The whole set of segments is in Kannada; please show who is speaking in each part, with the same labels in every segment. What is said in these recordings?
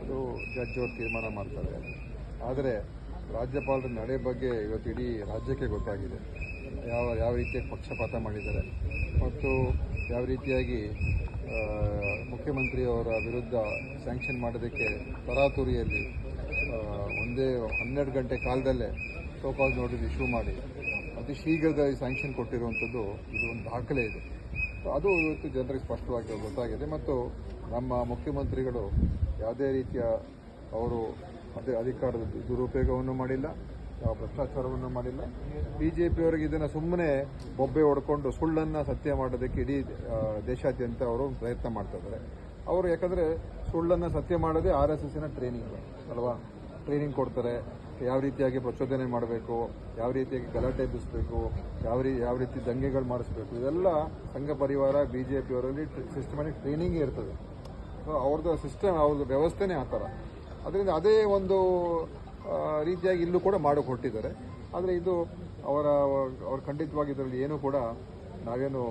Speaker 1: ಅದು ಜಡ್ಜ್ ಅವರು ತೀರ್ಮಾನ ಮಾಡ್ತಾರೆ. ಆದರೆ ರಾಜ್ಯಪಾಲರ ನಡೆ ಬಗ್ಗೆ ಇವತ್ತು ಇಡೀ ರಾಜ್ಯಕ್ಕೆ ಗೊತ್ತಾಗಿದೆ. ಯಾವ ಯಾವ ರೀತಿಯಾಗಿ ಪಕ್ಷಪಾತ ಮಾಡಿದ್ದಾರೆ. ಮತ್ತು ಯಾವ ರೀತಿಯಾಗಿ ಮುಖ್ಯಮಂತ್ರಿಯವರ ವಿರುದ್ಧ ಸ್ಯಾಂಕ್ಷನ್ ಮಾಡೋದಕ್ಕೆ ತರಾತುರಿಯಲ್ಲಿ ಒಂದೇ ಹನ್ನೆರಡು ಗಂಟೆ ಕಾಲದಲ್ಲೇ ಸೋಕಾಸ್ ನೋಟಿಸ್ ಇಶ್ಯೂ ಮಾಡಿ, ಅತಿ ಶೀಘ್ರದಲ್ಲಿ ಸ್ಯಾಂಕ್ಷನ್ ಕೊಟ್ಟಿರುವಂಥದ್ದು ಇದು ಒಂದು ದಾಖಲೆ ಇದೆ. ಅದು ಇವತ್ತು ಜನರಿಗೆ ಸ್ಪಷ್ಟವಾಗಿ ಗೊತ್ತಾಗಿದೆ. ಮತ್ತು ನಮ್ಮ ಮುಖ್ಯಮಂತ್ರಿಗಳು ಯಾವುದೇ ರೀತಿಯ ಅವರು ಅದೇ ಅಧಿಕಾರದ ದುರುಪಯೋಗವನ್ನು ಮಾಡಿಲ್ಲ, ಯಾವ ಭ್ರಷ್ಟಾಚಾರವನ್ನು ಮಾಡಿಲ್ಲ. ಬಿ ಜೆ ಪಿಯವರಿಗೆ ಇದನ್ನು ಸುಮ್ಮನೆ ಬೊಬ್ಬೆ ಹೊಡ್ಕೊಂಡು ಸುಳ್ಳನ್ನು ಸತ್ಯ ಮಾಡೋದಕ್ಕೆ ಇಡೀ ದೇಶಾದ್ಯಂತ ಅವರು ಪ್ರಯತ್ನ ಮಾಡ್ತಾ ಇದ್ದಾರೆ. ಅವರು ಯಾಕಂದರೆ ಸುಳ್ಳನ್ನು ಸತ್ಯ ಮಾಡೋದೇ ಆರ್ ಎಸ್ ಎಸ್ಸಿನ ಟ್ರೈನಿಂಗ್ ಅಲ್ವಾ? ಟ್ರೈನಿಂಗ್ ಕೊಡ್ತಾರೆ. ಯಾವ ರೀತಿಯಾಗಿ ಪ್ರಚೋದನೆ ಮಾಡಬೇಕು, ಯಾವ ರೀತಿಯಾಗಿ ಗಲಾಟೆ ಎಬ್ಬಿಸಬೇಕು ಯಾವ ರೀ, ಯಾವ ರೀತಿ ದಂಗೆಗಳು ಮಾಡಿಸ್ಬೇಕು, ಇದೆಲ್ಲ ಸಂಘ ಪರಿವಾರ ಬಿ ಜೆ ಪಿಯವರಲ್ಲಿ ಸಿಸ್ಟಮ್ಯಾಟಿಕ್ ಟ್ರೈನಿಂಗ್ ಇರ್ತದೆ. ಸೊ ಅವ್ರದ್ದು ಸಿಸ್ಟಮ್ ಅವ್ರದ್ದು ವ್ಯವಸ್ಥೆನೇ ಆ ಥರ. ಅದರಿಂದ ಅದೇ ಒಂದು ರೀತಿಯಾಗಿ ಇಲ್ಲೂ ಕೂಡ ಮಾಡೋಕೆ ಹೊರಟಿದ್ದಾರೆ ಆದರೆ ಇದು ಅವರ, ಅವ್ರ ಖಂಡಿತವಾಗಿ ಇದರಲ್ಲಿ ಏನೂ ಕೂಡ ನಾವೇನು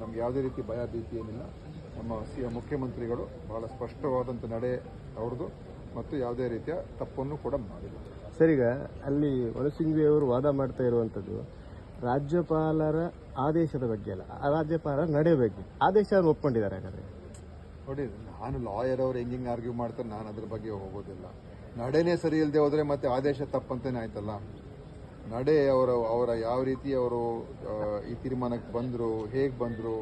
Speaker 1: ನಮ್ಗೆ ಯಾವುದೇ ರೀತಿ ಭಯ, ಭೀತಿ ಏನಿಲ್ಲ. ನಮ್ಮ ಸಿ, ಮುಖ್ಯಮಂತ್ರಿಗಳು ಬಹಳ ಸ್ಪಷ್ಟವಾದಂಥ ನಡೆ ಅವ್ರದ್ದು ಮತ್ತು ಯಾವುದೇ ರೀತಿಯ ತಪ್ಪನ್ನು ಕೂಡ ಮಾಡಿಲ್ಲ.
Speaker 2: ಸರ್ ಅಲ್ಲಿ ವನಸಿಂಗ್ವಿ ಅವರು ವಾದ ಮಾಡ್ತಾ ಇರುವಂಥದ್ದು ರಾಜ್ಯಪಾಲರ ಆದೇಶದ ಬಗ್ಗೆ ಅಲ್ಲ ರಾಜ್ಯಪಾಲರ ನಡೆ ಬಗ್ಗೆ. ಆದೇಶ ಒಪ್ಕೊಂಡಿದ್ದಾರೆ ಹಾಗಾದ್ರೆ.
Speaker 1: ನೋಡಿ, ನಾನು ಲಾಯರ್ ಅವ್ರು ಹೆಂಗೆ ಹಿಂಗೆ ಆರ್ಗ್ಯೂ ಮಾಡ್ತಾರೆ, ನಾನು ಅದ್ರ ಬಗ್ಗೆ ಹೋಗೋದಿಲ್ಲ. ನಡೆನೇ ಸರಿ ಇಲ್ಲದೆ ಹೋದರೆ ಮತ್ತೆ ಆದೇಶ ತಪ್ಪಂತೇನೆ ಆಯ್ತಲ್ಲ? ನಡೆ ಅವರ ಅವರ ಯಾವ ರೀತಿ ಅವರು ಈ ತೀರ್ಮಾನಕ್ಕೆ ಬಂದರು, ಹೇಗೆ ಬಂದರು,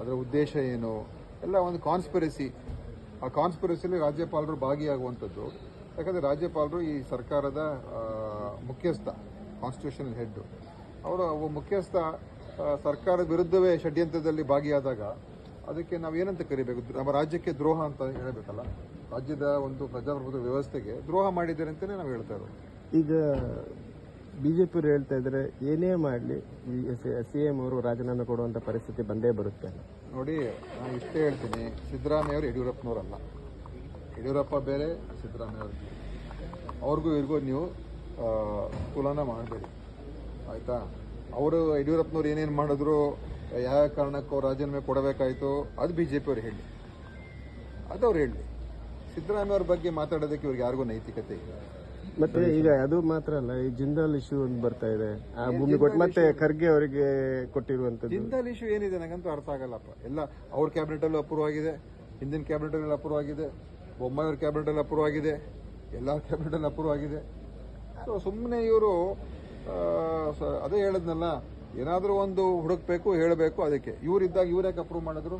Speaker 1: ಅದರ ಉದ್ದೇಶ ಏನು? ಎಲ್ಲ ಒಂದು ಕಾನ್ಸ್ಪಿರಸಿ ಆ ಕಾನ್ಸ್ಪಿರಸಿಲಿ ರಾಜ್ಯಪಾಲರು ಭಾಗಿಯಾಗುವಂಥದ್ದು. ಯಾಕಂದರೆ ರಾಜ್ಯಪಾಲರು ಈ ಸರ್ಕಾರದ ಮುಖ್ಯಸ್ಥ ಕಾನ್ಸ್ಟಿಟ್ಯೂಷನಲ್ ಹೆಡ್ ಅವರು ಒಬ್ಬ ಮುಖ್ಯಸ್ಥ ಸರ್ಕಾರದ ವಿರುದ್ಧವೇ ಷಡ್ಯಂತ್ರದಲ್ಲಿ ಭಾಗಿಯಾದಾಗ ಅದಕ್ಕೆ ನಾವು ಏನಂತ ಕರಿಬೇಕು? ನಮ್ಮ ರಾಜ್ಯಕ್ಕೆ ದ್ರೋಹ ಅಂತ ಹೇಳಬೇಕಲ್ಲ? ರಾಜ್ಯದ ಒಂದು ಪ್ರಜಾಪ್ರಭುತ್ವ ವ್ಯವಸ್ಥೆಗೆ ದ್ರೋಹ ಮಾಡಿದ್ದಾರೆ ಅಂತಲೇ ನಾವು ಹೇಳ್ತಾ ಇರೋದು.
Speaker 2: ಈಗ ಬಿಜೆಪಿ ಹೇಳ್ತಾ ಇದ್ರೆ ಏನೇ ಮಾಡಲಿ ಸಿ ಎಂ ಅವರು ರಾಜೀನಾಮೆ ಕೊಡುವಂಥ ಪರಿಸ್ಥಿತಿ ಬಂದೇ ಬರುತ್ತೆ.
Speaker 1: ನೋಡಿ ನಾನು ಇಷ್ಟೇ ಹೇಳ್ತೀನಿ. ಸಿದ್ದರಾಮಯ್ಯ ಅವರು ಯಡಿಯೂರಪ್ಪನವರಲ್ಲ. ಯಡಿಯೂರಪ್ಪ ಬೇರೆ ಸಿದ್ದರಾಮಯ್ಯ ಅವರು ಬೇರೆ. ಅವ್ರಿಗೂ ಇವ್ರಿಗೂ ನೀವು ತುಲನೆ ಮಾಡಬೇಡಿ. ಆಯಿತಾ? ಅವರು ಯಡಿಯೂರಪ್ಪನವ್ರು ಏನೇನು ಮಾಡಿದ್ರು ಯಾವ ಕಾರಣಕ್ಕೂ ರಾಜೀನಾಮೆ ಕೊಡಬೇಕಾಯಿತು ಅದು ಬಿ ಜೆ ಪಿಯವ್ರು ಹೇಳಿ. ಅದು ಅವ್ರು ಹೇಳಿ. ಸಿದ್ದರಾಮಯ್ಯ ಅವ್ರ ಬಗ್ಗೆ ಮಾತಾಡೋದಕ್ಕೆ ಇವ್ರಿಗೆ ಯಾರಿಗೂ ನೈತಿಕತೆ ಇಲ್ಲ.
Speaker 2: ಮತ್ತೆ ಈಗ ಅದು ಮಾತ್ರ ಅಲ್ಲ ಈ ಜಿಂದಾಲ್ ಇಶ್ಯೂ ಒಂದು ಬರ್ತಾ ಇದೆ. ಆ ಭೂಮಿ ಕೊಟ್ಟು ಮತ್ತೆ ಖರ್ಗೆ ಅವರಿಗೆ ಕೊಟ್ಟಿರುವಂತದ್ದು
Speaker 1: ಜಿಂದಾಲ್ ಇಶ್ಯೂ ಏನಿದೆ ನನಗಂತೂ ಅರ್ಥ ಆಗಲ್ಲಪ್ಪ. ಎಲ್ಲ ಅವ್ರ ಕ್ಯಾಬಿನೆಟ್ ಅಲ್ಲೂ ಅಪ್ರೂವ್ ಆಗಿದೆ ಹಿಂದಿನ ಕ್ಯಾಬಿನೆಟ್ ಅಲ್ಲಿ ಅಪ್ರೂವ್ ಆಗಿದೆ. ಬೊಮ್ಮಾಯಿ ಅವ್ರ ಕ್ಯಾಬಿನೆಟ್ ಅಲ್ಲಿ ಅಪ್ರೂವ್ ಆಗಿದೆ ಎಲ್ಲ ಕ್ಯಾಬಿನೆಟ್ ಅಲ್ಲಿ ಅಪ್ರೂವ್ ಆಗಿದೆ. ಸೊ ಸುಮ್ಮನೆ ಇವರು ಅದೇ ಹೇಳದ್ನಲ್ಲ ಏನಾದರೂ ಒಂದು ಹುಡುಕ್ಬೇಕು ಹೇಳಬೇಕು ಅದಕ್ಕೆ. ಇವರಿದ್ದಾಗ ಇವ್ರ ಯಾಕೆ ಅಪ್ರೂವ್ ಮಾಡಿದ್ರು?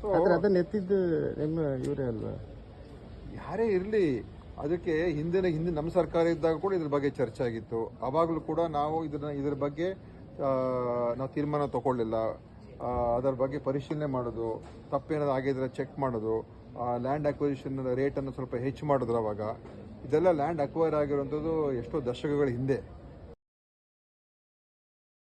Speaker 1: ಸೊ
Speaker 2: ಅದನ್ನ ಎತ್ತಿದ್ದು ನಿಮ್ಮ ಇವರೇ ಅಲ್ವಾ?
Speaker 1: ಯಾರೇ ಇರಲಿ ಅದಕ್ಕೆ ಹಿಂದಿನ ಹಿಂದೆ ನಮ್ಮ ಸರ್ಕಾರ ಇದ್ದಾಗ ಕೂಡ ಇದ್ರ ಬಗ್ಗೆ ಚರ್ಚೆ ಆಗಿತ್ತು. ಆವಾಗಲೂ ಕೂಡ ನಾವು ಇದನ್ನ ಇದ್ರ ಬಗ್ಗೆ ನಾವು ತೀರ್ಮಾನ ತಗೊಳ್ಳಿಲ್ಲ. ಅದರ ಬಗ್ಗೆ ಪರಿಶೀಲನೆ ಮಾಡೋದು ತಪ್ಪೇನಾದ್ರು ಆಗಿದ್ರೆ ಚೆಕ್ ಮಾಡೋದು. ಲ್ಯಾಂಡ್ ಅಕ್ವಿಸಿಷನ್ ರೇಟನ್ನು ಸ್ವಲ್ಪ ಹೆಚ್ಚು ಮಾಡಿದ್ರು ಅವಾಗ. ಇದೆಲ್ಲ ಲ್ಯಾಂಡ್ ಅಕ್ವೈರ್ ಆಗಿರುವಂಥದ್ದು ಎಷ್ಟೋ ದಶಕಗಳ ಹಿಂದೆ.